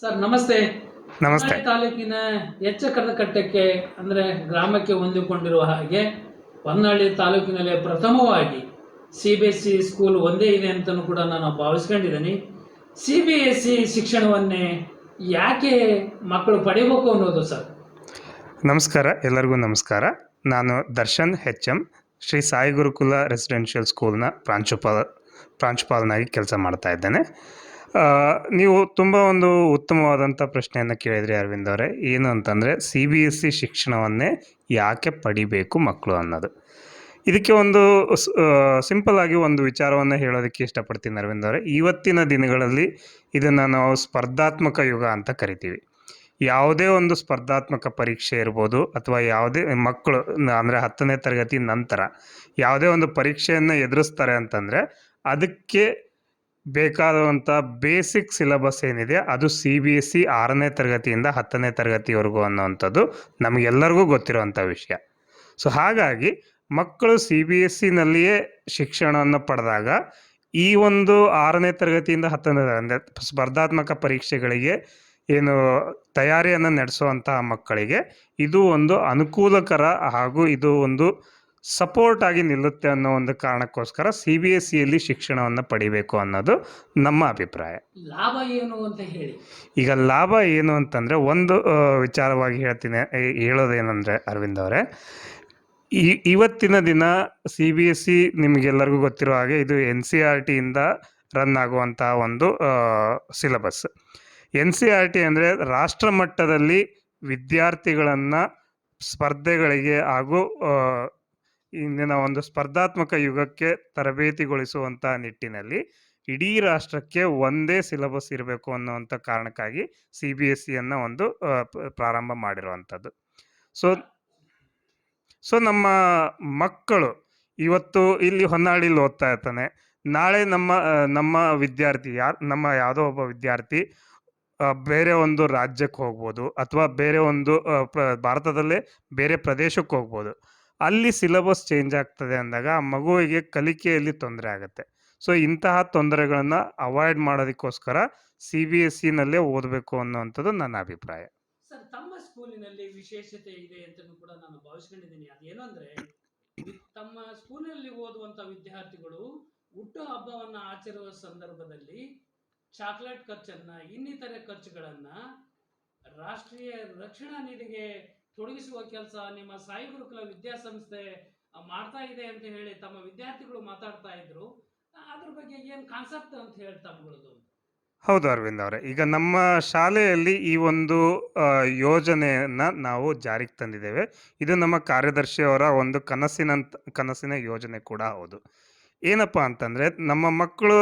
Sir ನಮಸ್ತೆ. ನಮಸ್ತೆ. ತಾಲೂಕಿನ ಎಚ್ಚ ಕಟ್ಟಕ್ಕೆ ಅಂದ್ರೆ ಗ್ರಾಮಕ್ಕೆ ಹೊಂದಿಕೊಂಡಿರುವ ಹಾಗೆ ಹೊನ್ನಾಳಿ ತಾಲೂಕಿನಲ್ಲಿ ಪ್ರಥಮವಾಗಿ C B S C school ಒಂದೇ ಇದೆ ಅಂತಲೂ ಕೂಡ ನಾನು ಭಾವಿಸ್ಕೊಂಡಿದ್ದೀನಿ. ಸಿ ಬಿ ಎಸ್ ಸಿ ಶಿಕ್ಷಣವನ್ನೇ ಯಾಕೆ ಮಕ್ಕಳು ಪಡೆಯಬೇಕು ಅನ್ನೋದು ಸರ್? ನಮಸ್ಕಾರ ಎಲ್ಲರಿಗೂ ನಮಸ್ಕಾರ. ನಾನು Darshan H M Shri Sai Gurukula residential ಸ್ಕೂಲ್ನ ಪ್ರಾಂಶುಪಾಲ ಪ್ರಾಂಶುಪಾಲನಾಗಿ ಕೆಲಸ ಮಾಡ್ತಾ ಇದ್ದೇನೆ. ನೀವು ತುಂಬ ಒಂದು ಉತ್ತಮವಾದಂಥ ಪ್ರಶ್ನೆಯನ್ನು ಕೇಳಿದ್ರಿ ಅರವಿಂದ್ ಅವರೇ. ಏನು ಅಂತಂದರೆ ಸಿ ಬಿ ಎಸ್ ಸಿ ಶಿಕ್ಷಣವನ್ನೇ ಯಾಕೆ ಪಡಿಬೇಕು ಮಕ್ಕಳು ಅನ್ನೋದು. ಇದಕ್ಕೆ ಒಂದು ಸಿಂಪಲ್ ಆಗಿ ಒಂದು ವಿಚಾರವನ್ನು ಹೇಳೋದಕ್ಕೆ ಇಷ್ಟಪಡ್ತೀನಿ ಅರವಿಂದ್ ಅವರೇ. ಇವತ್ತಿನ ದಿನಗಳಲ್ಲಿ ಇದನ್ನು ನಾವು ಸ್ಪರ್ಧಾತ್ಮಕ ಯುಗ ಅಂತ ಕರಿತೀವಿ. ಯಾವುದೇ ಒಂದು ಸ್ಪರ್ಧಾತ್ಮಕ ಪರೀಕ್ಷೆ ಇರ್ಬೋದು, ಅಥವಾ ಯಾವುದೇ ಮಕ್ಕಳು ಅಂದರೆ ಹತ್ತನೇ ತರಗತಿ ನಂತರ ಯಾವುದೇ ಒಂದು ಪರೀಕ್ಷೆಯನ್ನು ಎದುರಿಸ್ತಾರೆ ಅಂತಂದರೆ, ಅದಕ್ಕೆ ಬೇಕಾದಂಥ ಬೇಸಿಕ್ ಸಿಲೆಬಸ್ ಏನಿದೆ, ಅದು ಸಿ ಬಿ ಎಸ್ ಸಿ ಆರನೇ ತರಗತಿಯಿಂದ ಹತ್ತನೇ ತರಗತಿವರೆಗೂ ಅನ್ನೋವಂಥದ್ದು ನಮಗೆಲ್ಲರಿಗೂ ಗೊತ್ತಿರುವಂಥ ವಿಷಯ. ಸೊ ಹಾಗಾಗಿ ಮಕ್ಕಳು ಸಿ ಬಿ ಎಸ್ ಸಿನಲ್ಲಿಯೇ ಶಿಕ್ಷಣವನ್ನು ಪಡೆದಾಗ ಈ ಒಂದು ಆರನೇ ತರಗತಿಯಿಂದ ಹತ್ತನೇ ಅಂದರೆ ಸ್ಪರ್ಧಾತ್ಮಕ ಪರೀಕ್ಷೆಗಳಿಗೆ ಏನು ತಯಾರಿಯನ್ನು ನಡೆಸುವಂತಹ ಮಕ್ಕಳಿಗೆ ಇದು ಒಂದು ಅನುಕೂಲಕರ ಹಾಗೂ ಇದು ಒಂದು ಸಪೋರ್ಟ್ ಆಗಿ ನಿಲ್ಲುತ್ತೆ ಅನ್ನೋ ಒಂದು ಕಾರಣಕ್ಕೋಸ್ಕರ ಸಿ ಬಿ ಎಸ್ ಸಿಯಲ್ಲಿ ಶಿಕ್ಷಣವನ್ನು ಪಡಿಬೇಕು ಅನ್ನೋದು ನಮ್ಮ ಅಭಿಪ್ರಾಯ. ಲಾಭ ಏನು ಅಂತ ಹೇಳಿ. ಈಗ ಲಾಭ ಏನು ಅಂತಂದರೆ ಒಂದು ವಿಚಾರವಾಗಿ ಹೇಳ್ತೀನಿ ಹೇಳೋದೇನೆಂದರೆ ಅರವಿಂದ್ ಅವರೇ ಈ ಇವತ್ತಿನ ದಿನ ಸಿ ಬಿ ಎಸ್ ಸಿ ನಿಮಗೆಲ್ಲರಿಗೂ ಗೊತ್ತಿರೋ ಹಾಗೆ ಇದು ಎನ್ ಸಿ ಆರ್ ಟಿಯಿಂದ ರನ್ ಆಗುವಂತಹ ಒಂದು syllabus. N C R T ಅಂದರೆ ರಾಷ್ಟ್ರ ಮಟ್ಟದಲ್ಲಿ ವಿದ್ಯಾರ್ಥಿಗಳನ್ನು ಸ್ಪರ್ಧೆಗಳಿಗೆ ಹಾಗೂ ಇಂದಿನ ಒಂದು ಸ್ಪರ್ಧಾತ್ಮಕ ಯುಗಕ್ಕೆ ತರಬೇತಿಗೊಳಿಸುವಂಥ ನಿಟ್ಟಿನಲ್ಲಿ ಇಡೀ ರಾಷ್ಟ್ರಕ್ಕೆ ಒಂದೇ ಸಿಲೆಬಸ್ ಇರಬೇಕು ಅನ್ನುವಂಥ ಕಾರಣಕ್ಕಾಗಿ ಸಿ ಬಿ ಎಸ್ ಸಿಯನ್ನು ಒಂದು ಪ್ರಾರಂಭ ಮಾಡಿರುವಂಥದ್ದು. ಸೊ ಸೊ ನಮ್ಮ ಮಕ್ಕಳು ಇವತ್ತು ಇಲ್ಲಿ ಹೊನ್ನಾಳಿಲಿ ಓದ್ತಾ ಇರ್ತಾನೆ. ನಾಳೆ ನಮ್ಮ ನಮ್ಮ ವಿದ್ಯಾರ್ಥಿ ಯಾರು, ನಮ್ಮ ಯಾವುದೋ ಒಬ್ಬ ವಿದ್ಯಾರ್ಥಿ ಬೇರೆ ಒಂದು ರಾಜ್ಯಕ್ಕೆ ಹೋಗ್ಬೋದು ಅಥವಾ ಬೇರೆ ಒಂದು ಭಾರತದಲ್ಲೇ ಬೇರೆ ಪ್ರದೇಶಕ್ಕೆ ಹೋಗ್ಬೋದು. ಅಲ್ಲಿ ಸಿಲೆಬಸ್ ಚೇಂಜ್ ಆಗ್ತದೆ ಅಂದಾಗ ಆ ಮಗುವಿಗೆ ಕಲಿಕೆಯಲ್ಲಿ ತೊಂದರೆ ಆಗುತ್ತೆ. ಸೊ ಇಂತಹ ತೊಂದರೆಗಳನ್ನು ಅವಾಯ್ಡ್ ಮಾಡೋದಕ್ಕೋಸ್ಕರ ಸಿ ಬಿ ಎಸ್ ಸಿನಲ್ಲೇ ಓದಬೇಕು ಅನ್ನುವಂಥದ್ದು ನನ್ನ ಅಭಿಪ್ರಾಯ. ಸರ್, ತಮ್ಮ ಸ್ಕೂಲಿನಲ್ಲಿ ವಿಶೇಷತೆ ಇದೆ ಅಂತ ಕೂಡ ನಾನು ಭಾವಿಸ್ಕೊಂಡಿದ್ದೀನಿ. ಅದೇನು ಅಂದ್ರೆ ತಮ್ಮ ಸ್ಕೂಲಿನಲ್ಲಿ ಓದುವಂತ ವಿದ್ಯಾರ್ಥಿಗಳು ಹುಟ್ಟು ಹಬ್ಬವನ್ನು ಆಚರಿಸುವ ಸಂದರ್ಭದಲ್ಲಿ ಚಾಕ್ಲೇಟ್ ಖರ್ಚನ್ನ ಇನ್ನಿತರೆ ಖರ್ಚುಗಳನ್ನ ರಾಷ್ಟ್ರೀಯ ರಕ್ಷಣಾ ನಿಧಿಗೆ ತೊಡಗಿಸುವ ಕೆಲಸ, ನಿಮ್ಮ ಸಾಯಿ ಗುರುಕುಲ ವಿದ್ಯಾಸಂಸ್ಥೆ ಮಾಡ್ತಾ ಇದೆ ಅಂತ ಹೇಳಿ ತಮ್ಮ ವಿದ್ಯಾರ್ಥಿಗಳು ಮಾತಾಡ್ತಾ ಇದ್ರು. ಅದ್ರ ಬಗ್ಗೆ ಏನ್ ಕಾನ್ಸೆಪ್ಟ್ ಅಂತ ಹೇಳಿ ಹೌದು ಅರವಿಂದ್ ಅವರೇ, ಈಗ ನಮ್ಮ ಶಾಲೆಯಲ್ಲಿ ಈ ಒಂದು ಯೋಜನೆಯನ್ನು ನಾವು ಜಾರಿಗೆ ತಂದಿದ್ದೇವೆ. ಇದು ನಮ್ಮ ಕಾರ್ಯದರ್ಶಿಯವರ ಒಂದು ಕನಸಿನಂತ, ಕನಸಿನ ಯೋಜನೆ ಕೂಡ ಹೌದು. ಏನಪ್ಪ ಅಂತಂದರೆ, ನಮ್ಮ ಮಕ್ಕಳು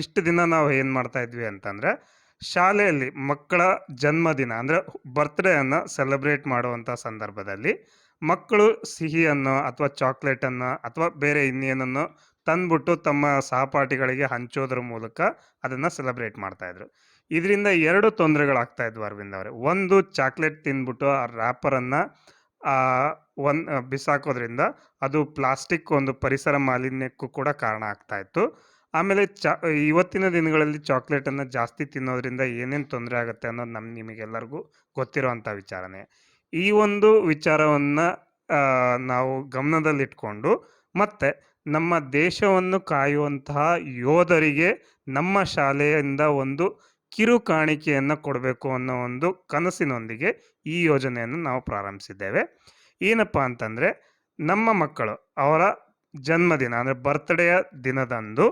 ಇಷ್ಟು ದಿನ ನಾವು ಏನು ಮಾಡ್ತಾ ಇದ್ವಿ ಅಂತಂದರೆ ಶಾಲೆಯಲ್ಲಿ ಮಕ್ಕಳ ಜನ್ಮದಿನ ಅಂದರೆ ಬರ್ತ್ಡೇಯನ್ನು ಸೆಲೆಬ್ರೇಟ್ ಮಾಡುವಂಥ ಸಂದರ್ಭದಲ್ಲಿ ಮಕ್ಕಳು ಸಿಹಿಯನ್ನು ಅಥವಾ ಚಾಕ್ಲೇಟನ್ನು ಅಥವಾ ಬೇರೆ ಇನ್ನೇನನ್ನು ತಂದ್ಬಿಟ್ಟು ತಮ್ಮ ಸಹಪಾಠಿಗಳಿಗೆ ಹಂಚೋದ್ರ ಮೂಲಕ ಅದನ್ನು ಸೆಲೆಬ್ರೇಟ್ ಮಾಡ್ತಾಯಿದ್ರು ಇದರಿಂದ ಎರಡು ತೊಂದರೆಗಳಾಗ್ತಾ ಇದ್ವು ಅರವಿಂದ್ ಅವರೇ. ಒಂದು ಚಾಕ್ಲೇಟ್ ತಿಂದ್ಬಿಟ್ಟು ಆ ರ್ಯಾಪರನ್ನು ಒನ್ ಬಿಸಾಕೋದ್ರಿಂದ ಅದು ಪ್ಲಾಸ್ಟಿಕ್ ಒಂದು ಪರಿಸರ ಮಾಲಿನ್ಯಕ್ಕೂ ಕೂಡ ಕಾರಣ ಆಗ್ತಾ ಇತ್ತು. ಆಮೇಲೆ ಚಾ, ಇವತ್ತಿನ ದಿನಗಳಲ್ಲಿ ಚಾಕ್ಲೇಟನ್ನು ಜಾಸ್ತಿ ತಿನ್ನೋದ್ರಿಂದ ಏನೇನು ತೊಂದರೆ ಆಗುತ್ತೆ ಅನ್ನೋದು ನಮ್ಮ ನಿಮಗೆಲ್ಲರಿಗೂ ಗೊತ್ತಿರೋವಂಥ ವಿಚಾರನೇ. ಈ ಒಂದು ವಿಚಾರವನ್ನು ನಾವು ಗಮನದಲ್ಲಿಟ್ಕೊಂಡು ಮತ್ತು ನಮ್ಮ ದೇಶವನ್ನು ಕಾಯುವಂತಹ ಯೋಧರಿಗೆ ನಮ್ಮ ಶಾಲೆಯಿಂದ ಒಂದು ಕಿರು ಕಾಣಿಕೆಯನ್ನು ಕೊಡಬೇಕು ಅನ್ನೋ ಒಂದು ಕನಸಿನೊಂದಿಗೆ ಈ ಯೋಜನೆಯನ್ನು ನಾವು ಪ್ರಾರಂಭಿಸಿದ್ದೇವೆ. ಏನಪ್ಪ ಅಂತಂದರೆ, ನಮ್ಮ ಮಕ್ಕಳು ಅವರ ಜನ್ಮದಿನ ಅಂದರೆ ಬರ್ತ್ಡೇಯ ದಿನದಂದು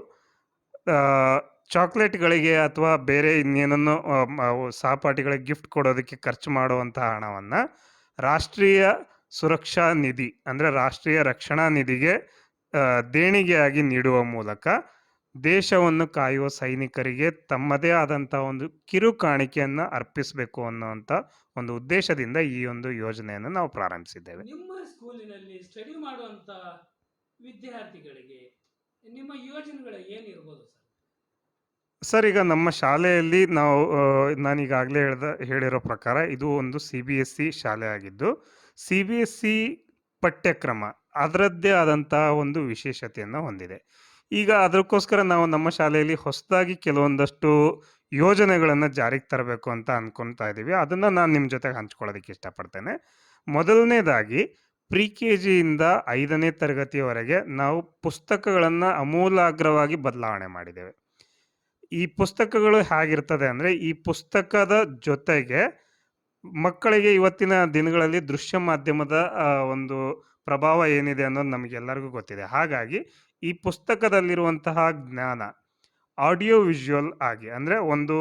ಚಾಕ್ಲೇಟ್ಗಳಿಗೆ ಅಥವಾ ಬೇರೆ ಇನ್ನೇನನ್ನು ಸಹಪಾಠಿಗಳಿಗೆ ಗಿಫ್ಟ್ ಕೊಡೋದಕ್ಕೆ ಖರ್ಚು ಮಾಡುವಂಥ ಹಣವನ್ನು ರಾಷ್ಟ್ರೀಯ ಸುರಕ್ಷಾ ನಿಧಿ, ಅಂದರೆ ರಾಷ್ಟ್ರೀಯ ರಕ್ಷಣಾ ನಿಧಿಗೆ ದೇಣಿಗೆಯಾಗಿ ನೀಡುವ ಮೂಲಕ ದೇಶವನ್ನು ಕಾಯುವ ಸೈನಿಕರಿಗೆ ತಮ್ಮದೇ ಆದಂಥ ಒಂದು ಕಿರು ಕಾಣಿಕೆಯನ್ನು ಅರ್ಪಿಸಬೇಕು ಅನ್ನುವಂಥ ಒಂದು ಉದ್ದೇಶದಿಂದ ಈ ಒಂದು ಯೋಜನೆಯನ್ನು ನಾವು ಪ್ರಾರಂಭಿಸಿದ್ದೇವೆ. ನಿಮ್ಮ ಸ್ಕೂಲಿನಲ್ಲಿ ಸ್ಟಡಿ ಮಾಡುವಂಥ ವಿದ್ಯಾರ್ಥಿಗಳಿಗೆ ನಿಮ್ಮ ಯೋಜನೆಗಳು ಏನಿರ್ಬೋದು ಸರ್? ಸರ್, ಈಗ ನಮ್ಮ ಶಾಲೆಯಲ್ಲಿ ನಾವು ನಾನೀಗಾಗಲೇ ಹೇಳ್ದ, ಹೇಳಿರೋ ಪ್ರಕಾರ ಇದು ಒಂದು ಸಿ ಬಿ ಎಸ್ ಸಿ ಶಾಲೆ ಆಗಿದ್ದು, ಸಿ ಬಿ ಎಸ್ ಸಿ ಪಠ್ಯಕ್ರಮ ಅದರದ್ದೇ ಆದಂತಹ ಒಂದು ವಿಶೇಷತೆಯನ್ನು ಹೊಂದಿದೆ. ಈಗ ಅದಕ್ಕೋಸ್ಕರ ನಾವು ನಮ್ಮ ಶಾಲೆಯಲ್ಲಿ ಹೊಸದಾಗಿ ಕೆಲವೊಂದಷ್ಟು ಯೋಜನೆಗಳನ್ನು ಜಾರಿಗೆ ತರಬೇಕು ಅಂತ ಅಂದ್ಕೊತಾ ಇದ್ದೀವಿ. ಅದನ್ನು ನಾನು ನಿಮ್ಮ ಜೊತೆಗೆ ಹಂಚ್ಕೊಳ್ಳೋದಕ್ಕೆ ಇಷ್ಟಪಡ್ತೇನೆ. ಮೊದಲನೇದಾಗಿ ಪ್ರಿ ಕೆ ಜಿಯಿಂದ ಐದನೇ ತರಗತಿಯವರೆಗೆ ನಾವು ಪುಸ್ತಕಗಳನ್ನು ಅಮೂಲಾಗ್ರವಾಗಿ ಬದಲಾವಣೆ ಮಾಡಿದ್ದೇವೆ. ಈ ಪುಸ್ತಕಗಳು ಹೇಗಿರ್ತದೆ ಅಂದರೆ ಈ ಪುಸ್ತಕದ ಜೊತೆಗೆ ಮಕ್ಕಳಿಗೆ ಇವತ್ತಿನ ದಿನಗಳಲ್ಲಿ ದೃಶ್ಯ ಮಾಧ್ಯಮದ ಒಂದು ಪ್ರಭಾವ ಏನಿದೆ ಅನ್ನೋದು ನಮಗೆಲ್ಲರಿಗೂ ಗೊತ್ತಿದೆ. ಹಾಗಾಗಿ ಈ ಪುಸ್ತಕದಲ್ಲಿರುವಂತಹ ಜ್ಞಾನ ಆಡಿಯೋ ವಿಜುವಲ್ ಆಗಿ, ಅಂದರೆ ಒಂದು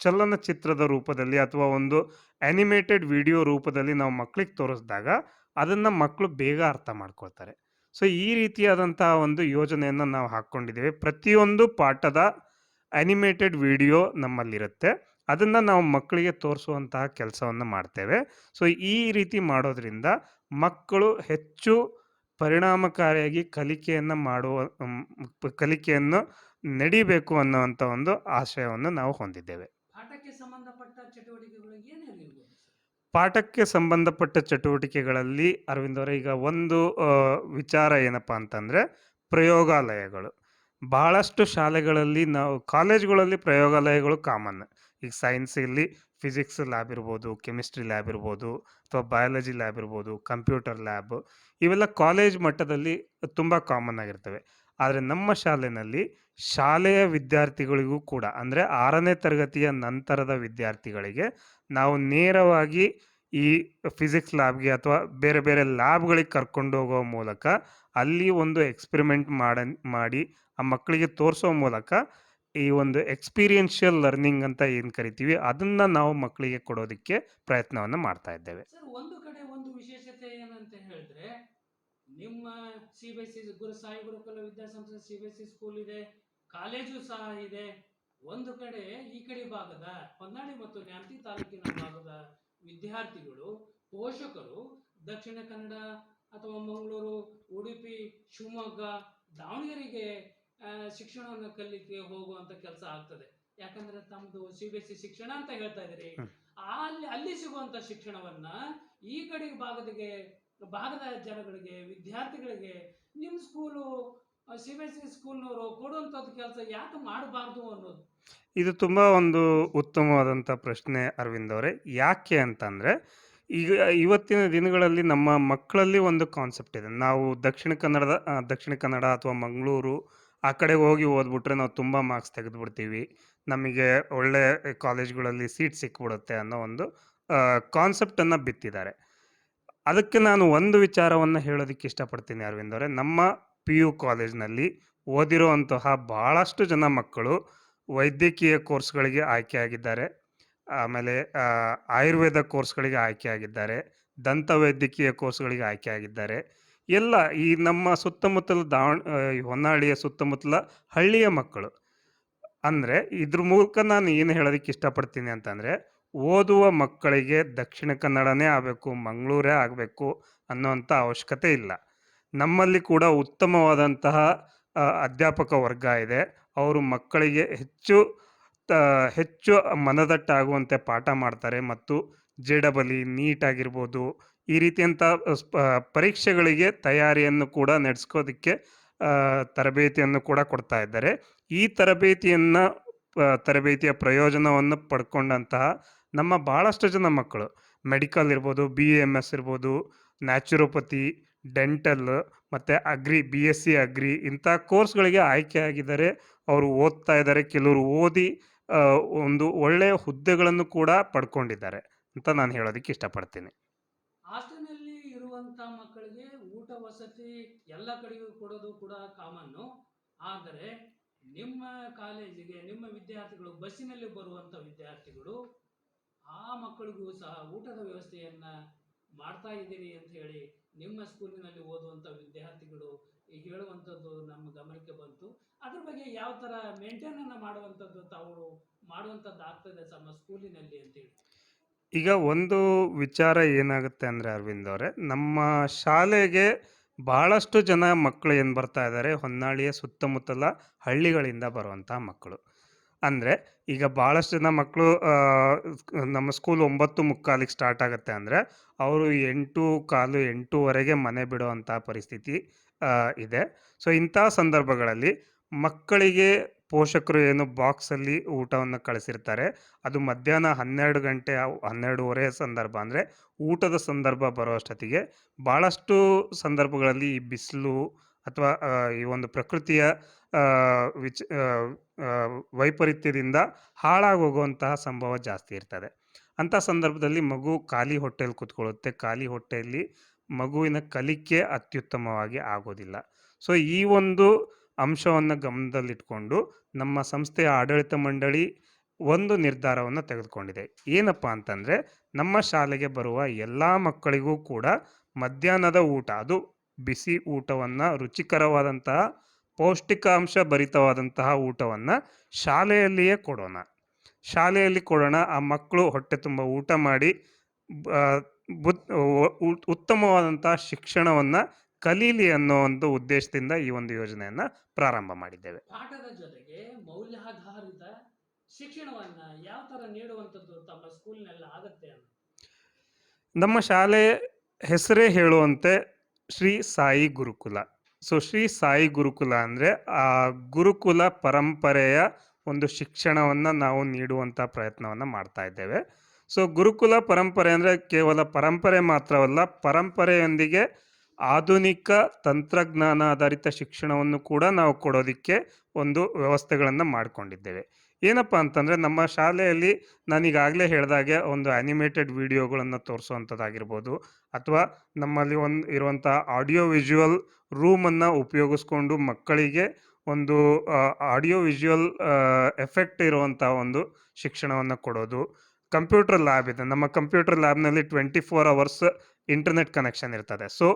ಚಲನಚಿತ್ರದ ರೂಪದಲ್ಲಿ ಅಥವಾ ಒಂದು ಆ್ಯನಿಮೇಟೆಡ್ ವಿಡಿಯೋ ರೂಪದಲ್ಲಿ ನಾವು ಮಕ್ಕಳಿಗೆ ತೋರಿಸಿದಾಗ ಅದನ್ನು ಮಕ್ಕಳು ಬೇಗ ಅರ್ಥ ಮಾಡ್ಕೊಳ್ತಾರೆ. ಸೊ ಈ ರೀತಿಯಾದಂತಹ ಒಂದು ಯೋಜನೆಯನ್ನು ನಾವು ಹಾಕ್ಕೊಂಡಿದ್ದೇವೆ ಪ್ರತಿಯೊಂದು ಪಾಠದ ಆ್ಯನಿಮೇಟೆಡ್ ವಿಡಿಯೋ ನಮ್ಮಲ್ಲಿರುತ್ತೆ. ಅದನ್ನು ನಾವು ಮಕ್ಕಳಿಗೆ ತೋರಿಸುವಂತಹ ಕೆಲಸವನ್ನು ಮಾಡ್ತೇವೆ. ಸೊ ಈ ರೀತಿ ಮಾಡೋದ್ರಿಂದ ಮಕ್ಕಳು ಹೆಚ್ಚು ಪರಿಣಾಮಕಾರಿಯಾಗಿ ಕಲಿಕೆಯನ್ನು ಮಾಡುವ ಕಲಿಕೆಯನ್ನು ನಡಿಬೇಕು ಅನ್ನೋವಂಥ ಒಂದು ಆಶಯವನ್ನು ನಾವು ಹೊಂದಿದ್ದೇವೆ. ಪಾಠಕ್ಕೆ ಸಂಬಂಧಪಟ್ಟ ಚಟುವಟಿಕೆಗಳು ಏನೇನು ಇರ್ಬೋದು ಪಾಠಕ್ಕೆ ಸಂಬಂಧಪಟ್ಟ ಚಟುವಟಿಕೆಗಳಲ್ಲಿ ಈಗ ಒಂದು ವಿಚಾರ ಏನಪ್ಪ ಅಂತಂದರೆ ಪ್ರಯೋಗಾಲಯಗಳು. ಬಹಳಷ್ಟು ಶಾಲೆಗಳಲ್ಲಿ ನಾವು, ಕಾಲೇಜ್ಗಳಲ್ಲಿ ಪ್ರಯೋಗಾಲಯಗಳು ಕಾಮನ್ ಈಗ ಸೈನ್ಸ್ ಇಲ್ಲಿ ಫಿಸಿಕ್ಸ್ ಲ್ಯಾಬ್ ಇರ್ಬೋದು ಕೆಮಿಸ್ಟ್ರಿ ಲ್ಯಾಬ್ ಇರ್ಬೋದು, ಅಥವಾ ಬಯಾಲಜಿ ಲ್ಯಾಬ್ ಇರ್ಬೋದು ಕಂಪ್ಯೂಟರ್ ಲ್ಯಾಬ್ ಇವೆಲ್ಲ ಕಾಲೇಜ್ ಮಟ್ಟದಲ್ಲಿ ತುಂಬ ಕಾಮನ್ ಆಗಿರ್ತವೆ. ಆದರೆ ನಮ್ಮ ಶಾಲೆಯಲ್ಲಿ ಶಾಲೆಯ ವಿದ್ಯಾರ್ಥಿಗಳಿಗೂ ಕೂಡ, ಅಂದರೆ ಆರನೇ ತರಗತಿಯ ನಂತರದ ವಿದ್ಯಾರ್ಥಿಗಳಿಗೆ ನಾವು ನೇರವಾಗಿ ಈ ಫಿಸಿಕ್ಸ್ ಲ್ಯಾಬ್ಗೆ ಅಥವಾ ಬೇರೆ ಬೇರೆ ಲ್ಯಾಬ್ಗಳಿಗೆ ಕರ್ಕೊಂಡು ಹೋಗೋ ಮೂಲಕ, ಅಲ್ಲಿ ಒಂದು ಎಕ್ಸ್ಪೆರಿಮೆಂಟ್ ಮಾಡ, ಮಾಡಿ ಆ ಮಕ್ಕಳಿಗೆ ತೋರಿಸೋ ಮೂಲಕ ಈ ಒಂದು ಎಕ್ಸ್ಪೀರಿಯನ್ಷಿಯಲ್ ಲರ್ನಿಂಗ್ ಅಂತ ಏನು ಕರಿತೀವಿ, ಅದನ್ನು ನಾವು ಮಕ್ಕಳಿಗೆ ಕೊಡೋದಕ್ಕೆ ಪ್ರಯತ್ನವನ್ನು ಮಾಡ್ತಾ ಇದ್ದೇವೆ. ಒಂದು ಕಡೆ ಒಂದು ವಿಶೇಷತೆ ಏನಂತ ಹೇಳಿದ್ರೆ ನಿಮ್ಮ C B S C Guru Sai Gurukula ವಿದ್ಯಾಸಂಸ್ಥೆ C B S C school ಇದೆ ಕಾಲೇಜು ಸಹ ಇದೆ. ಒಂದು ಕಡೆ ಈ ಕಡೆ ಭಾಗದ ಹೊನ್ನಾಳಿ ಮತ್ತು ನ್ಯಾಮತಿ ತಾಲೂಕಿನ ಭಾಗದ ವಿದ್ಯಾರ್ಥಿಗಳು ಪೋಷಕರು ದಕ್ಷಿಣ ಕನ್ನಡ ಅಥವಾ ಮಂಗಳೂರು ಉಡುಪಿ ಶಿವಮೊಗ್ಗ ದಾವಣಗೆರೆಗೆ ಶಿಕ್ಷಣವನ್ನು ಕಲಿಕೆ ಹೋಗುವಂತ ಕೆಲಸ ಆಗ್ತದೆ. ಯಾಕಂದ್ರೆ ತಮ್ಮದು ಸಿ ಬಿ ಎಸ್ ಸಿ ಶಿಕ್ಷಣ ಅಂತ ಹೇಳ್ತಾ ಇದ್ರಿ ಅಲ್ಲಿ ಅಲ್ಲಿ ಸಿಗುವಂತ ಶಿಕ್ಷಣವನ್ನ ಈ ಕಡೆ ಭಾಗದಿಗೆ ಭಾಗದ ಜನಗಳಿಗೆ, ವಿದ್ಯಾರ್ಥಿಗಳಿಗೆ ನಿಮ್ಮ school C B S C ಸ್ಕೂಲ್ನವರು ಕೊಡುವಂಥದ್ದು ಕೆಲಸ ಯಾಕೆ ಮಾಡಬಾರ್ದು ಅನ್ನೋದು? ಇದು ತುಂಬ ಒಂದು ಉತ್ತಮವಾದಂಥ ಪ್ರಶ್ನೆ ಅರವಿಂದ್ ಅವರೇ. ಯಾಕೆ ಅಂತಂದರೆ, ಈಗ ಇವತ್ತಿನ ದಿನಗಳಲ್ಲಿ ನಮ್ಮ ಮಕ್ಕಳಲ್ಲಿ ಒಂದು ಕಾನ್ಸೆಪ್ಟ್ ಇದೆ. ನಾವು ದಕ್ಷಿಣ ಕನ್ನಡದ ದಕ್ಷಿಣ ಕನ್ನಡ ಅಥವಾ ಮಂಗಳೂರು ಆ ಕಡೆ ಹೋಗಿ ಓದ್ಬಿಟ್ರೆ ನಾವು ತುಂಬ ಮಾರ್ಕ್ಸ್ ತೆಗೆದುಬಿಡ್ತೀವಿ. ನಮಗೆ ಒಳ್ಳೆ ಕಾಲೇಜ್ಗಳಲ್ಲಿ ಸೀಟ್ ಸಿಕ್ಬಿಡುತ್ತೆ ಅನ್ನೋ ಒಂದು ಕಾನ್ಸೆಪ್ಟನ್ನು ಬಿತ್ತಿದ್ದಾರೆ. ಅದಕ್ಕೆ ನಾನು ಒಂದು ವಿಚಾರವನ್ನು ಹೇಳೋದಕ್ಕೆ ಇಷ್ಟಪಡ್ತೀನಿ ಅರವಿಂದ್ ಅವರೇ. ನಮ್ಮ ಪಿ ಯು ಕಾಲೇಜ್ನಲ್ಲಿ ಓದಿರುವಂತಹ ಭಾಳಷ್ಟು ಜನ ಮಕ್ಕಳು ವೈದ್ಯಕೀಯ ಕೋರ್ಸ್ಗಳಿಗೆ ಆಯ್ಕೆಯಾಗಿದ್ದಾರೆ ಆಮೇಲೆ ಆಯುರ್ವೇದ ಕೋರ್ಸ್ಗಳಿಗೆ ಆಯ್ಕೆಯಾಗಿದ್ದಾರೆ ದಂತ ವೈದ್ಯಕೀಯ ಕೋರ್ಸ್ಗಳಿಗೆ ಆಯ್ಕೆಯಾಗಿದ್ದಾರೆ ಎಲ್ಲ ಈ ನಮ್ಮ ಸುತ್ತಮುತ್ತಲ ದಾವಣ ಹೊನ್ನಾಳಿಯ ಸುತ್ತಮುತ್ತಲ ಹಳ್ಳಿಯ ಮಕ್ಕಳು. ಅಂದರೆ ಇದ್ರ ಮೂಲಕ ನಾನು ಏನು ಹೇಳೋದಕ್ಕೆ ಇಷ್ಟಪಡ್ತೀನಿ ಅಂತಂದರೆ ಓದುವ ಮಕ್ಕಳಿಗೆ ದಕ್ಷಿಣ ಕನ್ನಡನೇ ಆಗಬೇಕು, ಮಂಗಳೂರೇ ಆಗಬೇಕು ಅನ್ನೋಂಥ ಅವಶ್ಯಕತೆ ಇಲ್ಲ. ನಮ್ಮಲ್ಲಿ ಕೂಡ ಉತ್ತಮವಾದಂತಹ ಅಧ್ಯಾಪಕ ವರ್ಗ ಇದೆ. ಅವರು ಮಕ್ಕಳಿಗೆ ಹೆಚ್ಚು ಹೆಚ್ಚು ಮನದಟ್ಟಾಗುವಂತೆ ಪಾಠ ಮಾಡ್ತಾರೆ ಮತ್ತು ಜೆ ಡಬಲ್ ನೀಟ್ ಆಗಿರ್ಬೋದು ಈ ರೀತಿಯಂಥ ಪರೀಕ್ಷೆಗಳಿಗೆ ತಯಾರಿಯನ್ನು ಕೂಡ ನಡೆಸ್ಕೋದಕ್ಕೆ ತರಬೇತಿಯನ್ನು ಕೂಡ ಕೊಡ್ತಾ ಇದ್ದಾರೆ. ಈ ತರಬೇತಿಯನ್ನು ತರಬೇತಿಯ ಪ್ರಯೋಜನವನ್ನು ಪಡ್ಕೊಂಡಂತಹ ನಮ್ಮ ಭಾಳಷ್ಟು ಜನ ಮಕ್ಕಳು. ಮೆಡಿಕಲ್ ಇರ್ಬೋದು, ಬಿ ಎಂ ಎಸ್ ಇರ್ಬೋದು, ನ್ಯಾಚುರೋಪತಿ, ಡೆಂಟಲ್ ಮತ್ತು agri, B S C agri ಇಂಥ ಕೋರ್ಸ್ಗಳಿಗೆ ಆಯ್ಕೆಯಾಗಿದ್ದಾರೆ ಅವರು ಓದ್ತಾ ಇದ್ದಾರೆ. ಕೆಲವರು ಓದಿ ಒಂದು ಒಳ್ಳೆಯ ಹುದ್ದೆಗಳನ್ನು ಕೂಡ ಪಡ್ಕೊಂಡಿದ್ದಾರೆ ಅಂತ ನಾನು ಹೇಳೋದಕ್ಕೆ ಇಷ್ಟಪಡ್ತೀನಿ. ಹಾಸ್ಟೆಲ್ನಲ್ಲಿ ಇರುವಂತ ಮಕ್ಕಳಿಗೆ ಊಟ, ವಸತಿ ಎಲ್ಲ ಕಡೆಗೂ ಕೊಡೋದು ಕೂಡ ಕಾಮನ್ನು. ಆದರೆ, ನಿಮ್ಮ ಕಾಲೇಜಿಗೆ, ನಿಮ್ಮ ವಿದ್ಯಾರ್ಥಿಗಳು ಬಸ್ಸಿನಲ್ಲಿ ಬರುವಂತ ವಿದ್ಯಾರ್ಥಿಗಳು ಆ ಮಕ್ಕಳಿಗೂ ಸಹ ಊಟದ ವ್ಯವಸ್ಥೆಯನ್ನು ಮಾಡ್ತಾ ಇದ್ದೀನಿ ಅಂತ ಹೇಳಿ ನಿಮ್ಮ ಸ್ಕೂಲಿನಲ್ಲಿ ಓದುವಂತ ವಿದ್ಯಾರ್ಥಿಗಳು ಈಗ ಹೇಳುವಂಥದ್ದು ನಮ್ಮ ಗಮನಕ್ಕೆ ಬಂತು. ಅದ್ರ ಬಗ್ಗೆ ಯಾವ ಥರ ಮೇಂಟೈನ್ ಅನ್ನ ಮಾಡುವಂಥದ್ದು ತಾವು ಮಾಡುವಂಥದ್ದು ಆಗ್ತದೆ ನಮ್ಮ ಸ್ಕೂಲಿನಲ್ಲಿ ಅಂತೇಳಿ ಈಗ ಒಂದು ವಿಚಾರ ಏನಾಗುತ್ತೆ ಅಂದರೆ ಅರವಿಂದ್ ಅವರೇ, ನಮ್ಮ ಶಾಲೆಗೆ ಬಹಳಷ್ಟು ಜನ ಮಕ್ಕಳು ಏನು ಬರ್ತಾ ಇದ್ದಾರೆ ಹೊನ್ನಾಳಿಯ ಸುತ್ತಮುತ್ತಲ ಹಳ್ಳಿಗಳಿಂದ ಬರುವಂಥ ಮಕ್ಕಳು. ಅಂದರೆ ಈಗ ಭಾಳಷ್ಟು ಜನ ಮಕ್ಕಳು ನಮ್ಮ ಸ್ಕೂಲ್ ಒಂಬತ್ತು ಮುಕ್ಕಾಲಿಗೆ ಸ್ಟಾರ್ಟ್ ಆಗುತ್ತೆ ಅಂದರೆ ಅವರು ಎಂಟು ಕಾಲು ಎಂಟೂವರೆಗೆ ಮನೆ ಬಿಡುವಂಥ ಪರಿಸ್ಥಿತಿ ಇದೆ. ಸೊ, ಇಂಥ ಸಂದರ್ಭಗಳಲ್ಲಿ ಮಕ್ಕಳಿಗೆ ಪೋಷಕರು ಏನು ಬಾಕ್ಸಲ್ಲಿ ಊಟವನ್ನು ಕಳಿಸಿರ್ತಾರೆ. ಅದು ಮಧ್ಯಾಹ್ನ ಹನ್ನೆರಡು ಗಂಟೆ, ಹನ್ನೆರಡೂವರೆ ಸಂದರ್ಭ ಅಂದರೆ ಊಟದ ಸಂದರ್ಭ ಬರೋ ಅಷ್ಟೊತ್ತಿಗೆ ಭಾಳಷ್ಟು ಸಂದರ್ಭಗಳಲ್ಲಿ ಈ ಬಿಸಿಲು ಅಥವಾ ಈ ಒಂದು ಪ್ರಕೃತಿಯ ವಿಚ ವೈಪರೀತ್ಯದಿಂದ ಹಾಳಾಗೋಗುವಂತಹ ಸಂಭವ ಜಾಸ್ತಿ ಇರ್ತದೆ. ಅಂಥ ಸಂದರ್ಭದಲ್ಲಿ ಮಗು ಖಾಲಿ ಹೊಟ್ಟೆಯಲ್ಲಿ ಕೂತ್ಕೊಳ್ಳುತ್ತೆ. ಖಾಲಿ ಹೊಟ್ಟೆಯಲ್ಲಿ ಮಗುವಿನ ಕಲಿಕೆ ಅತ್ಯುತ್ತಮವಾಗಿ ಆಗೋದಿಲ್ಲ. ಸೊ, ಈ ಒಂದು ಅಂಶವನ್ನು ಗಮನದಲ್ಲಿಟ್ಕೊಂಡು ನಮ್ಮ ಸಂಸ್ಥೆಯ ಆಡಳಿತ ಮಂಡಳಿ ಒಂದು ನಿರ್ಧಾರವನ್ನು ತೆಗೆದುಕೊಂಡಿದೆ. ಏನಪ್ಪ ಅಂತಂದರೆ, ನಮ್ಮ ಶಾಲೆಗೆ ಬರುವ ಎಲ್ಲ ಮಕ್ಕಳಿಗೂ ಕೂಡ ಮಧ್ಯಾಹ್ನದ ಊಟ, ಅದು ಬಿಸಿ ಊಟವನ್ನು ರುಚಿಕರವಾದಂತಹ ಪೌಷ್ಟಿಕಾಂಶ ಭರಿತವಾದಂತಹ ಊಟವನ್ನು ಶಾಲೆಯಲ್ಲಿಯೇ ಕೊಡೋಣ. ಶಾಲೆಯಲ್ಲಿ ಕೊಡೋಣ ಆ ಮಕ್ಕಳು ಹೊಟ್ಟೆ ತುಂಬ ಊಟ ಮಾಡಿ ಉತ್ತಮವಾದಂತಹ ಶಿಕ್ಷಣವನ್ನು ಕಲೀಲಿ ಅನ್ನೋ ಒಂದು ಉದ್ದೇಶದಿಂದ ಈ ಒಂದು ಯೋಜನೆಯನ್ನು ಪ್ರಾರಂಭ ಮಾಡಿದ್ದೇವೆ. ಪಾಠದ ಜೊತೆಗೆ ಮೌಲ್ಯಾಧಾರಿತ ಶಿಕ್ಷಣವನ್ನ ಯಾವ ತರ ನೀಡುವಂಥದ್ದು ತಮ್ಮ ಸ್ಕೂಲ್ನೆಲ್ಲ ಆಗುತ್ತೆ ನಮ್ಮ ಶಾಲೆ ಹೆಸರೇ ಹೇಳುವಂತೆ ಶ್ರೀ ಸಾಯಿ ಗುರುಕುಲ. ಸೊ, ಶ್ರೀ ಸಾಯಿ ಗುರುಕುಲ ಅಂದರೆ ಆ ಗುರುಕುಲ ಪರಂಪರೆಯ ಒಂದು ಶಿಕ್ಷಣವನ್ನು ನಾವು ನೀಡುವಂಥ ಪ್ರಯತ್ನವನ್ನು ಮಾಡ್ತಾ ಇದ್ದೇವೆ. ಸೊ, ಗುರುಕುಲ ಪರಂಪರೆ ಅಂದರೆ ಕೇವಲ ಪರಂಪರೆ ಮಾತ್ರವಲ್ಲ, ಪರಂಪರೆಯೊಂದಿಗೆ ಆಧುನಿಕ ತಂತ್ರಜ್ಞಾನ ಆಧಾರಿತ ಶಿಕ್ಷಣವನ್ನು ಕೂಡ ನಾವು ಕೊಡೋದಕ್ಕೆ ಒಂದು ವ್ಯವಸ್ಥೆಗಳನ್ನು ಮಾಡಿಕೊಂಡಿದ್ದೇವೆ. ಏನಪ್ಪ ಅಂತಂದರೆ, ನಮ್ಮ ಶಾಲೆಯಲ್ಲಿ ನಾನೀಗಾಗಲೇ ಹೇಳಿದಾಗೆ ಒಂದು ಆ್ಯನಿಮೇಟೆಡ್ ವಿಡಿಯೋಗಳನ್ನು ತೋರಿಸುವಂಥದ್ದಾಗಿರ್ಬೋದು ಅಥವಾ ನಮ್ಮಲ್ಲಿ ಒಂದು ಇರುವಂಥ ಆಡಿಯೋ ವಿಜುವಲ್ ರೂಮನ್ನು ಉಪಯೋಗಿಸ್ಕೊಂಡು ಮಕ್ಕಳಿಗೆ ಒಂದು ಆಡಿಯೋ ವಿಜುವಲ್ ಎಫೆಕ್ಟ್ ಇರುವಂಥ ಒಂದು ಶಿಕ್ಷಣವನ್ನು ಕೊಡೋದು. ಕಂಪ್ಯೂಟರ್ ಲ್ಯಾಬ್ ಇದೆ. ನಮ್ಮ computer ಲ್ಯಾಬ್ನಲ್ಲಿ twenty four hours internet connection ಇರ್ತದೆ. ಸೊ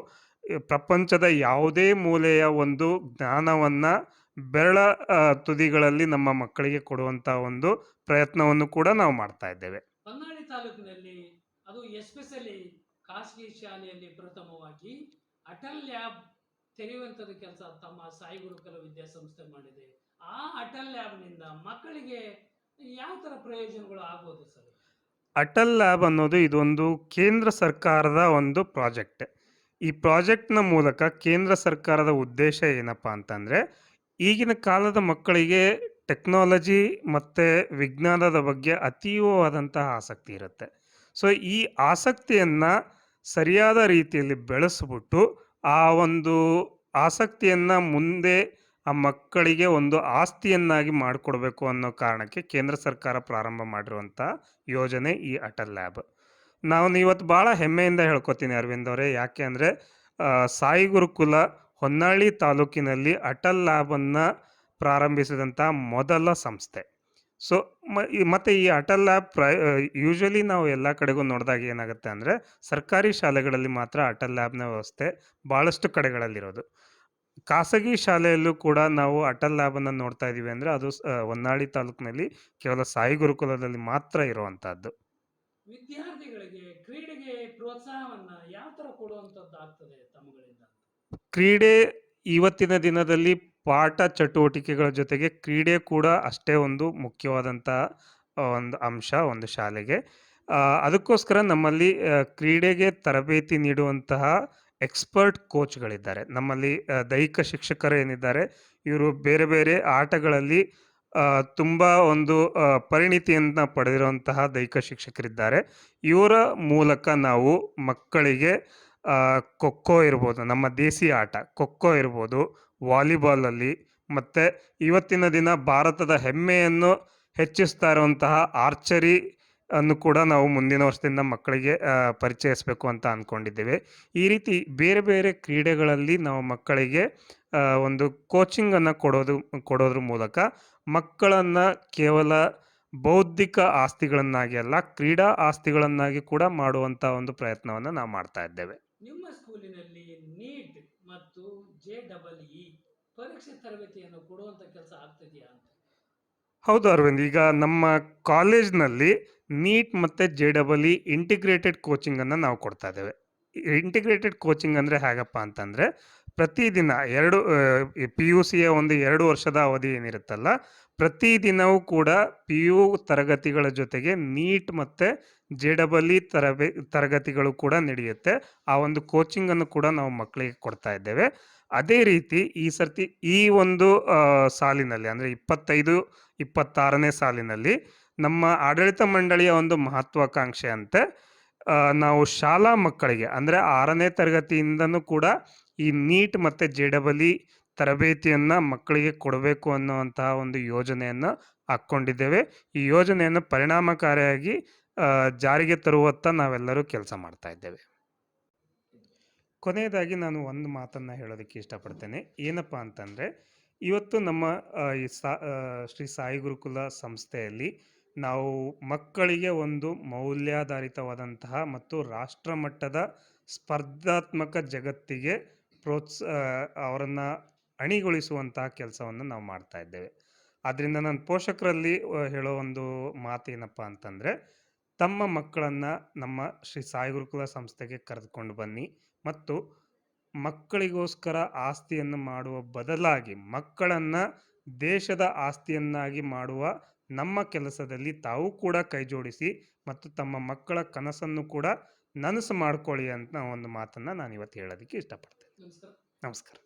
ಪ್ರಪಂಚದ ಯಾವುದೇ ಮೂಲೆಯ ಒಂದು ಜ್ಞಾನವನ್ನು ಬೆರಳ ತುದಿಗಳಲ್ಲಿ ನಮ್ಮ ಮಕ್ಕಳಿಗೆ ಕೊಡುವಂತ ಒಂದು ಪ್ರಯತ್ನವನ್ನು ಕೂಡ ನಾವು ಮಾಡ್ತಾ ಇದ್ದೇವೆ. ಹೊನ್ನಾಳಿ ತಾಲೂಕಿನಲ್ಲಿ ಅದು ಎಸ್ಪೆಷಲಿ ಖಾಸಗಿ ಶಾಲೆಯಲ್ಲಿ ಪ್ರಥಮವಾಗಿ ಅಟಲ್ ಲ್ಯಾಬ್ ತೆರೆಯುವಂಥದ್ದು ಕೆಲಸ ತಮ್ಮ ಸಾಯಿ ಗುರುಕುಲ ವಿದ್ಯಾಸಂಸ್ಥೆ ಮಾಡಿದೆ. ಆ ಅಟಲ್ ಲ್ಯಾಬ್ನಿಂದ ಮಕ್ಕಳಿಗೆ ಯಾವ ತರ ಪ್ರಯೋಜನಗಳು ಆಗ್ಬೋದು ಸರ್? ಅಟಲ್ ಲ್ಯಾಬ್ ಅನ್ನೋದು ಇದೊಂದು ಕೇಂದ್ರ ಸರ್ಕಾರದ ಒಂದು ಪ್ರಾಜೆಕ್ಟ್. ಈ ಪ್ರಾಜೆಕ್ಟ್ನ ಮೂಲಕ ಕೇಂದ್ರ ಸರ್ಕಾರದ ಉದ್ದೇಶ ಏನಪ್ಪ ಅಂತಂದರೆ ಈಗಿನ ಕಾಲದ ಮಕ್ಕಳಿಗೆ ಟೆಕ್ನಾಲಜಿ ಮತ್ತು ವಿಜ್ಞಾನದ ಬಗ್ಗೆ ಅತೀವವಾದಂತಹ ಆಸಕ್ತಿ ಇರುತ್ತೆ. ಸೊ, ಈ ಆಸಕ್ತಿಯನ್ನು ಸರಿಯಾದ ರೀತಿಯಲ್ಲಿ ಬೆಳೆಸ್ಬಿಟ್ಟು ಆ ಒಂದು ಆಸಕ್ತಿಯನ್ನು ಮುಂದೆ ಆ ಮಕ್ಕಳಿಗೆ ಒಂದು ಆಸ್ತಿಯನ್ನಾಗಿ ಮಾಡಿಕೊಡ್ಬೇಕು ಅನ್ನೋ ಕಾರಣಕ್ಕೆ ಕೇಂದ್ರ ಸರ್ಕಾರ ಪ್ರಾರಂಭ ಮಾಡಿರುವಂಥ ಯೋಜನೆ ಈ ಅಟಲ್ ಲ್ಯಾಬ್. ನಾನು ಇವತ್ತು ಭಾಳ ಹೆಮ್ಮೆಯಿಂದ ಹೇಳ್ಕೊತೀನಿ ಅರವಿಂದ್ ಅವರೇ. ಯಾಕೆ ಅಂದರೆ ಸಾಯಿ ಗುರುಕುಲ ಹೊನ್ನಾಳಿ ತಾಲೂಕಿನಲ್ಲಿ ಅಟಲ್ ಲ್ಯಾಬನ್ನು ಪ್ರಾರಂಭಿಸಿದಂಥ ಮೊದಲ ಸಂಸ್ಥೆ. ಸೊ ಮತ್ತು ಈ ಅಟಲ್ ಲ್ಯಾಬ್ ಪ್ರ ಯೂಶ್ವಲಿ ನಾವು ಎಲ್ಲ ಕಡೆಗೂ ನೋಡಿದಾಗ ಏನಾಗುತ್ತೆ ಅಂದರೆ ಸರ್ಕಾರಿ ಶಾಲೆಗಳಲ್ಲಿ ಮಾತ್ರ ಅಟಲ್ ಲ್ಯಾಬ್ನ ವ್ಯವಸ್ಥೆ ಭಾಳಷ್ಟು ಕಡೆಗಳಲ್ಲಿರೋದು. ಖಾಸಗಿ ಶಾಲೆಯಲ್ಲೂ ಕೂಡ ನಾವು ಅಟಲ್ ಲ್ಯಾಬನ್ನು ನೋಡ್ತಾ ಇದ್ದೀವಿ ಅಂದರೆ ಅದು ಹೊನ್ನಾಳಿ ತಾಲೂಕಿನಲ್ಲಿ ಕೇವಲ ಸಾಯಿ ಗುರುಕುಲದಲ್ಲಿ ಮಾತ್ರ ಇರುವಂಥದ್ದು ವಿದ್ಯಾರ್ಥಿಗಳಿಗೆ ಕ್ರೀಡೆಗೆ ಪ್ರೋತ್ಸಾಹವನ್ನ ಯಾವ ತರ ಕೊಡುವಂಥದ್ದು ಆಗ್ತದೆ ತಮ್ಮಗಳಿಂದ? ಕ್ರೀಡೆ ಇವತ್ತಿನ ದಿನದಲ್ಲಿ ಪಾಠ ಚಟುವಟಿಕೆಗಳ ಜೊತೆಗೆ ಕ್ರೀಡೆ ಕೂಡ ಅಷ್ಟೇ ಒಂದು ಮುಖ್ಯವಾದಂಥ ಒಂದು ಅಂಶ, ಒಂದು ಶಾಲೆಗೆ. ಅದಕ್ಕೋಸ್ಕರ ನಮ್ಮಲ್ಲಿ ಕ್ರೀಡೆಗೆ ತರಬೇತಿ ನೀಡುವಂತಹ ಎಕ್ಸ್ಪರ್ಟ್ ಕೋಚ್ಗಳಿದ್ದಾರೆ. ನಮ್ಮಲ್ಲಿ ದೈಹಿಕ ಶಿಕ್ಷಕರು ಏನಿದ್ದಾರೆ, ಇವರು ಬೇರೆ ಬೇರೆ ಆಟಗಳಲ್ಲಿ ತುಂಬ ಒಂದು ಪರಿಣಿತಿಯನ್ನು ಪಡೆದಿರುವಂತಹ ದೈಹಿಕ ಶಿಕ್ಷಕರಿದ್ದಾರೆ. ಇವರ ಮೂಲಕ ನಾವು ಮಕ್ಕಳಿಗೆ ಖೋಖೋ ಇರ್ಬೋದು, ನಮ್ಮ ದೇಸಿ ಆಟ. ಖೋಖೋ ಇರ್ಬೋದು, ವಾಲಿಬಾಲಲ್ಲಿ ಮತ್ತು ಇವತ್ತಿನ ದಿನ ಭಾರತದ ಹೆಮ್ಮೆಯನ್ನು ಹೆಚ್ಚಿಸ್ತಾ ಇರುವಂತಹ ಆರ್ಚರಿ ಅನ್ನು ಕೂಡ ನಾವು ಮುಂದಿನ ವರ್ಷದಿಂದ ಮಕ್ಕಳಿಗೆ ಪರಿಚಯಿಸಬೇಕು ಅಂತ ಅಂದ್ಕೊಂಡಿದ್ದೇವೆ ಈ ರೀತಿ ಬೇರೆ ಬೇರೆ ಕ್ರೀಡೆಗಳಲ್ಲಿ ನಾವು ಮಕ್ಕಳಿಗೆ ಒಂದು ಕೋಚಿಂಗನ್ನು ಕೊಡೋದು, ಕೊಡೋದ್ರ ಮೂಲಕ ಮಕ್ಕಳನ್ನು ಕೇವಲ ಬೌದ್ಧಿಕ ಆಸ್ತಿಗಳನ್ನಾಗಿ ಅಲ್ಲ, ಕ್ರೀಡಾ ಆಸ್ತಿಗಳನ್ನಾಗಿ ಕೂಡ ಮಾಡುವಂಥ ಒಂದು ಪ್ರಯತ್ನವನ್ನು ನಾವು ಮಾಡ್ತಾ ಇದ್ದೇವೆ. ನಿಮ್ಮ ಸ್ಕೂಲಿನಲ್ಲಿ ನೀಟ್ ಮತ್ತು ಜೆ ಡಬಲ್ ಇ ಪರೀಕ್ಷೆ ತರಬೇತಿಯನ್ನು ಕೊಡುವಂತ ಕೆಲಸ ಆಗ್ತಿದೆಯಾ ಅಂತ? ಹೌದು ಅರವಿಂದ್, ಈಗ ನಮ್ಮ ಕಾಲೇಜ್ನಲ್ಲಿ ನೀಟ್ ಮತ್ತು ಜೆ ಡಬಲ್ ಇ ಇಂಟಿಗ್ರೇಟೆಡ್ ಕೋಚಿಂಗನ್ನು ನಾವು ಕೊಡ್ತಾ ಇದ್ದೇವೆ. ಇಂಟಿಗ್ರೇಟೆಡ್ ಕೋಚಿಂಗ್ ಅಂದರೆ ಹೇಗಪ್ಪ ಅಂತಂದರೆ ಪ್ರತಿದಿನ ಎರಡು ಪಿ ಯು ಸಿಯ ಒಂದು ಎರಡು ವರ್ಷದ ಅವಧಿ ಏನಿರುತ್ತಲ್ಲ, ಪ್ರತಿದಿನವೂ ಕೂಡ ಪಿ ಯು ತರಗತಿಗಳ ಜೊತೆಗೆ ನೀಟ್ ಮತ್ತು ಜೆ ಡಬಲ್ ಇ ತರಬೇ, ತರಗತಿಗಳು ಕೂಡ ನಡೆಯುತ್ತೆ. ಆ ಒಂದು ಕೋಚಿಂಗನ್ನು ಕೂಡ ನಾವು ಮಕ್ಕಳಿಗೆ ಕೊಡ್ತಾ ಇದ್ದೇವೆ. ಅದೇ ರೀತಿ ಈ ಸರ್ತಿ ಈ ಒಂದು ಸಾಲಿನಲ್ಲಿ ಅಂದರೆ ಇಪ್ಪತ್ತೈದು, ಇಪ್ಪತ್ತಾರನೇ ಸಾಲಿನಲ್ಲಿ ನಮ್ಮ ಆಡಳಿತ ಮಂಡಳಿಯ ಒಂದು ಮಹತ್ವಾಕಾಂಕ್ಷೆ ಅಂತೆ ನಾವು ಶಾಲಾ ಮಕ್ಕಳಿಗೆ ಅಂದರೆ ಆರನೇ ತರಗತಿಯಿಂದನೂ ಕೂಡ ಈ ನೀಟ್ ಮತ್ತು ಜೆ ಡಬಲ್ ಇ ತರಬೇತಿಯನ್ನು ಮಕ್ಕಳಿಗೆ ಕೊಡಬೇಕು ಅನ್ನುವಂತಹ ಒಂದು ಯೋಜನೆಯನ್ನು ಹಾಕ್ಕೊಂಡಿದ್ದೇವೆ. ಈ ಯೋಜನೆಯನ್ನು ಪರಿಣಾಮಕಾರಿಯಾಗಿ ಜಾರಿಗೆ ತರುವತ್ತ ನಾವೆಲ್ಲರೂ ಕೆಲಸ ಮಾಡ್ತಾ ಇದ್ದೇವೆ. ಕೊನೆಯದಾಗಿ ನಾನು ಒಂದು ಮಾತನ್ನು ಹೇಳೋದಕ್ಕೆ ಇಷ್ಟಪಡ್ತೇನೆ. ಏನಪ್ಪ ಅಂತಂದರೆ, ಇವತ್ತು ನಮ್ಮ ಈ ಸಾ ಶ್ರೀ ಸಾಯಿ ಗುರುಕುಲ ಸಂಸ್ಥೆಯಲ್ಲಿ ನಾವು ಮಕ್ಕಳಿಗೆ ಒಂದು ಮೌಲ್ಯಾಧಾರಿತವಾದಂತಹ ಮತ್ತು ರಾಷ್ಟ್ರಮಟ್ಟದ ಸ್ಪರ್ಧಾತ್ಮಕ ಜಗತ್ತಿಗೆ ಪ್ರೋತ್ಸ ಅವರನ್ನು ಅಣಿಗೊಳಿಸುವಂತಹ ಕೆಲಸವನ್ನು ನಾವು ಮಾಡ್ತಾ ಇದ್ದೇವೆ. ಆದ್ದರಿಂದ ನಾನು ಪೋಷಕರಲ್ಲಿ ಹೇಳೋ ಒಂದು ಮಾತೇನಪ್ಪ ಅಂತಂದರೆ, ತಮ್ಮ ಮಕ್ಕಳನ್ನು ನಮ್ಮ ಶ್ರೀ ಸಾಯಿ ಗುರುಕುಲ ಸಂಸ್ಥೆಗೆ ಕರೆದುಕೊಂಡು ಬನ್ನಿ ಮತ್ತು ಮಕ್ಕಳಿಗೋಸ್ಕರ ಆಸ್ತಿಯನ್ನು ಮಾಡುವ ಬದಲಾಗಿ, ಮಕ್ಕಳನ್ನು ದೇಶದ ಆಸ್ತಿಯನ್ನಾಗಿ ಮಾಡುವ ನಮ್ಮ ಕೆಲಸದಲ್ಲಿ ತಾವು ಕೂಡ ಕೈ ಜೋಡಿಸಿ ಮತ್ತು ತಮ್ಮ ಮಕ್ಕಳ ಕನಸನ್ನು ಕೂಡ ನನಸು ಮಾಡ್ಕೊಳ್ಳಿ ಅಂತ ಒಂದು ಮಾತನ್ನು ನಾನು ಇವತ್ತು ಹೇಳೋದಕ್ಕೆ ಇಷ್ಟಪಡ್ತೇನೆ. ನಮಸ್ಕಾರ ನಮಸ್ಕಾರ